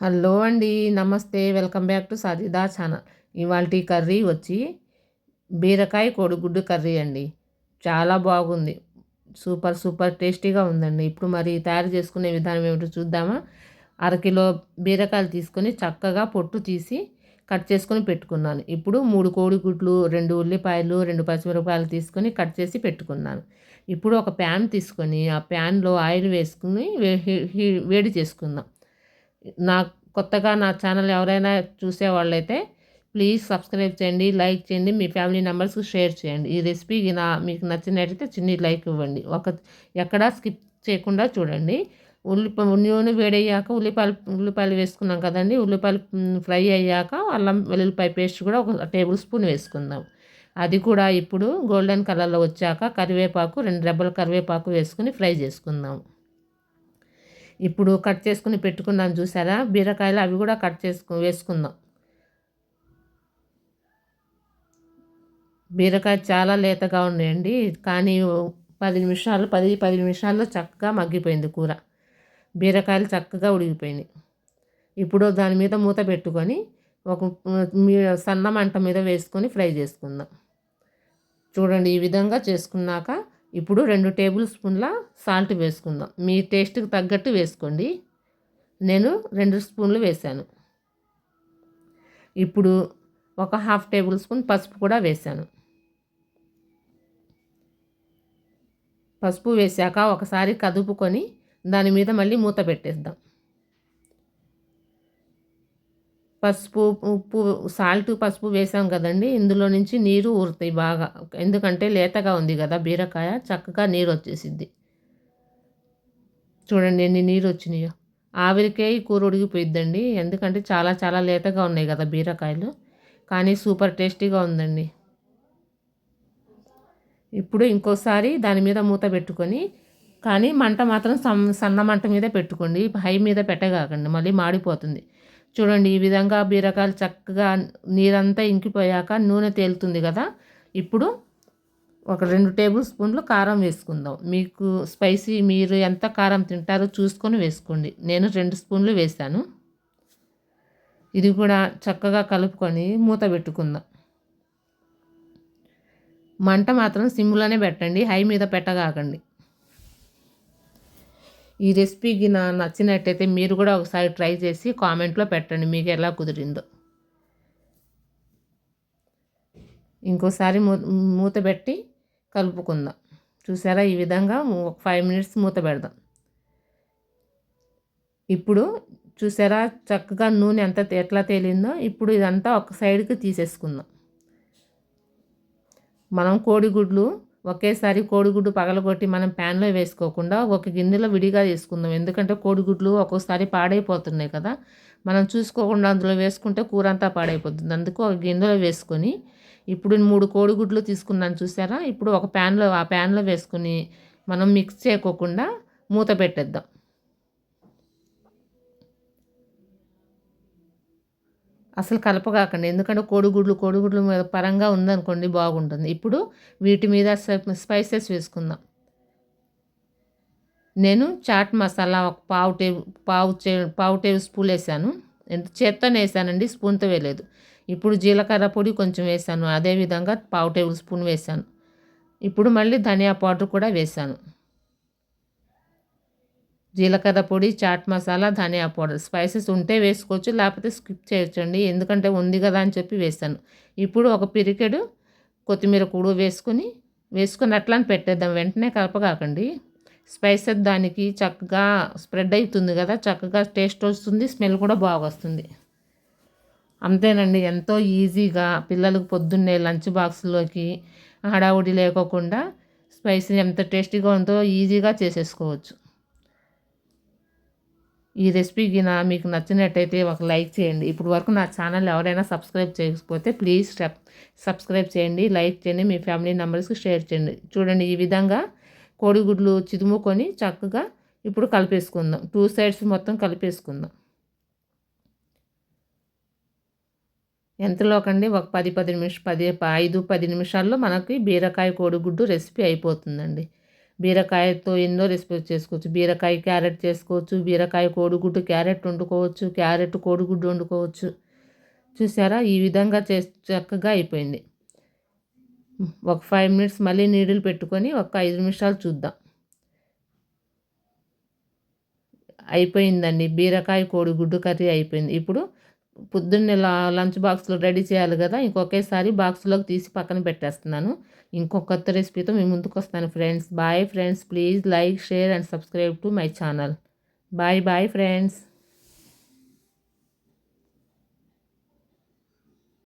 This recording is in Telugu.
హలో అండి నమస్తే. Welcome back to Sajida channel. ఇవాళ కర్రీ వచ్చి బీరకాయ కోడిగుడ్డు కర్రీ అండి. చాలా బాగుంది. సూపర్ సూపర్ టేస్టీగా ఉందండి. ఇప్పుడు మరి తయారు చేసుకునే విధానం ఏమిటో చూద్దామా? అరకిలో బీరకాయలు తీసుకొని చక్కగా పొట్టు తీసి కట్ చేసుకొని పెట్టుకున్నాను. ఇప్పుడు మూడు కోడిగుడ్లు రెండు ఉల్లిపాయలు రెండు పచ్చిమిరపాయలు తీసుకొని కట్ చేసి పెట్టుకున్నాను. ఇప్పుడు ఒక ప్యాన్ తీసుకొని ఆ ప్యాన్లో ఆయిల్ వేసుకుని వేడి చేసుకుందాం. నా కొత్తగా నా ఛానల్ ఎవరైనా చూసేవాళ్ళైతే ప్లీజ్ సబ్స్క్రైబ్ చేయండి లైక్ చేయండి మీ ఫ్యామిలీ మెంబర్స్కి షేర్ చేయండి. ఈ రెసిపీ నా మీకు నచ్చినట్టయితే చిన్న లైక్ ఇవ్వండి. ఒక ఎక్కడా స్కిప్ చేయకుండా చూడండి. ఉల్లిపాయ నూనె వేడయ్యాక ఉల్లిపాయలు ఉల్లిపాయలు వేసుకున్నాం కదండి. ఉల్లిపాయలు ఫ్రై అయ్యాక అల్లం వెల్లుల్లిపాయ పేస్ట్ కూడా ఒక టేబుల్ స్పూన్ వేసుకుందాం. అది కూడా ఇప్పుడు గోల్డెన్ కలర్లో వచ్చాక కరివేపాకు రెండు రెబ్బల కరివేపాకు వేసుకుని ఫ్రై చేసుకుందాం. ఇప్పుడు కట్ చేసుకుని పెట్టుకున్నాను చూసారా? బీరకాయలు అవి కూడా కట్ చేసుకు వేసుకుందాం. బీరకాయ చాలా లేతగా ఉన్నాయండి. కానీ పది నిమిషాలు పది పది నిమిషాల్లో చక్కగా మగ్గిపోయింది కూర. బీరకాయలు చక్కగా ఉడిగిపోయినాయి ఇప్పుడు దాని మీద మూత పెట్టుకొని ఒక సన్న మంట మీద వేసుకొని ఫ్రై చేసుకుందాం. చూడండి ఈ విధంగా చేసుకున్నాక ఇప్పుడు రెండు టేబుల్ స్పూన్ల సాల్ట్ వేసుకుందాం. మీ టేస్ట్కి తగ్గట్టు వేసుకోండి. నేను రెండు స్పూన్లు వేసాను ఇప్పుడు ఒక హాఫ్ టేబుల్ స్పూన్ పసుపు కూడా వేసాను పసుపు వేసాక ఒకసారి కదుపుకొని దాని మీద మళ్ళీ మూత పెట్టేద్దాం. పసుపు ఉప్పు సాల్ట్ పసుపు వేసాం కదండి. ఇందులో నుంచి నీరు ఊరుతాయి బాగా. ఎందుకంటే లేతగా ఉంది కదా బీరకాయ చక్కగా నీరు వచ్చేసిద్ది. చూడండి ఎన్ని నీరు వచ్చినాయో. ఆవిరికే ఈ కూర ఉడిగిపోయిద్దండి ఎందుకంటే చాలా చాలా లేతగా ఉన్నాయి కదా బీరకాయలు. కానీ సూపర్ టేస్టీగా ఉందండి. ఇప్పుడు ఇంకోసారి దాని మీద మూత పెట్టుకొని కానీ మంట మాత్రం సన్న మంట మీద పెట్టుకోండి. హై మీద పెట్టగాకండి. మళ్ళీ మాడిపోతుంది. చూడండి ఈ విధంగా బీరకాయలు చక్కగా నీరంతా ఇంకిపోయాక నూనె తేలుతుంది కదా. ఇప్పుడు ఒక రెండు టేబుల్ స్పూన్లు కారం వేసుకుందాం. మీకు స్పైసీ మీరు ఎంత కారం తింటారో చూసుకొని వేసుకోండి. నేను రెండు స్పూన్లు వేసాను ఇది కూడా చక్కగా కలుపుకొని మూత పెట్టుకుందాం. మంట మాత్రం సిమ్లోనే పెట్టండి హై మీద పెట్టగాకండి. ఈ రెసిపీకి నా నచ్చినట్టయితే మీరు కూడా ఒకసారి ట్రై చేసి కామెంట్లో పెట్టండి మీకు ఎలా కుదిరిందో. ఇంకోసారి మూత పెట్టి కలుపుకుందాం. చూసారా? ఈ విధంగా ఒక ఫైవ్ మినిట్స్ మూత పెడదాం. ఇప్పుడు చూసారా? చక్కగా నూనె ఎంత ఎట్లా తేలిందో ఇప్పుడు ఇదంతా ఒక సైడ్కి తీసేసుకుందాం. మనం కోడిగుడ్లు ఒకేసారి కోడిగుడ్డు పగలగొట్టి మనం ప్యాన్లో వేసుకోకుండా ఒక గిన్నెలో విడిగా వేసుకుందాం ఎందుకంటే కోడిగుడ్లు ఒక్కోసారి పాడైపోతున్నాయి కదా. మనం చూసుకోకుండా అందులో వేసుకుంటే కూర అంతా పాడైపోతుంది. అందుకు ఒక గిన్నెలో వేసుకొని ఇప్పుడు మూడు కోడిగుడ్లు తీసుకున్నాను చూసారా? ఇప్పుడు ఒక ప్యాన్లో ఆ ప్యాన్లో వేసుకుని మనం మిక్స్ చేయకోకుండా మూత పెట్టేద్దాం. అసలు కలపగాకండి. ఎందుకంటే కోడిగుడ్లు కోడిగుడ్లు పరంగా ఉందనుకోండి బాగుంటుంది. ఇప్పుడు వీటి మీద స్పైసెస్ వేసుకుందాం. నేను చాట్ మసాలా ఒక పావు టేబుల్ పావు టే పావు టేబుల్ స్పూన్ వేసాను. చేత్తోనే వేసానండి స్పూన్తో వేయలేదు. ఇప్పుడు జీలకర్ర పొడి కొంచెం వేసాను. అదేవిధంగా పావు టేబుల్ స్పూన్ వేసాను. ఇప్పుడు మళ్ళీ ధనియా పౌడర్ కూడా వేసాను. జీలకర్ర పొడి చాట్ మసాలా ధనియా పౌడర్. స్పైసెస్ ఉంటే వేసుకోవచ్చు లేకపోతే స్కిప్ చేయొచ్చండి. ఎందుకంటే ఉంది కదా అని చెప్పి వేసాను ఇప్పుడు ఒక పిరికెడు కొత్తిమీర కూడు వేసుకొని వేసుకుని అట్లా పెట్టేద్దాం. వెంటనే కలపగాకండి. స్పైసెస్ దానికి చక్కగా స్ప్రెడ్ అవుతుంది కదా చక్కగా టేస్ట్ వస్తుంది స్మెల్ కూడా బాగా వస్తుంది. అంతేనండి ఎంతో ఈజీగా పిల్లలకు పొద్దున్నే లంచ్ బాక్స్లోకి హడావుడి లేకోకుండా స్పైసీ ఎంత టేస్టీగా ఉందో ఈజీగా చేసేసుకోవచ్చు. ఈ రెసిపీకి నా మీకు నచ్చినట్టయితే ఒక లైక్ చేయండి. ఇప్పుడు వరకు నా ఛానల్ ఎవరైనా సబ్స్క్రైబ్ చేయకపోతే ప్లీజ్ సబ్స్క్రైబ్ చేయండి లైక్ చేయండి మీ ఫ్యామిలీ మెంబర్స్కి షేర్ చేయండి. చూడండి ఈ విధంగా కోడిగుడ్లు చిదుముకొని చక్కగా ఇప్పుడు కలిపేసుకుందాం. టూ సైడ్స్ మొత్తం కలిపేసుకుందాం. ఎంతలోకండి? ఒక పది పది నిమిషం పది ఐదు పది నిమిషాల్లో మనకి బీరకాయ కోడిగుడ్డు రెసిపీ అయిపోతుందండి. బీరకాయతో ఎన్నో రెసిపీస్ చేసుకోవచ్చు. బీరకాయ క్యారెట్ చేసుకోవచ్చు బీరకాయ కోడిగుడ్డు క్యారెట్ వండుకోవచ్చు క్యారెట్ కోడిగుడ్డు వండుకోవచ్చు. చూసారా? ఈ విధంగా చే చక్కగా అయిపోయింది. ఒక ఫైవ్ మినిట్స్ మళ్ళీ నీడిల్ పెట్టుకొని ఒక ఐదు నిమిషాలు చూద్దాం. అయిపోయిందండి. బీరకాయ కోడిగుడ్డు కర్రీ అయిపోయింది. ఇప్పుడు పొద్దున్నే లంచ్ బాక్స్లో రెడీ చేయాలి కదా ఇంకొకేసారి బాక్స్లోకి తీసి పక్కన పెట్టేస్తున్నాను. ఇంకొక కొత్త రెసిపీతో మీ ముందుకు వస్తాను friends. Bye friends. Please like share and subscribe to my channel. Bye bye friends.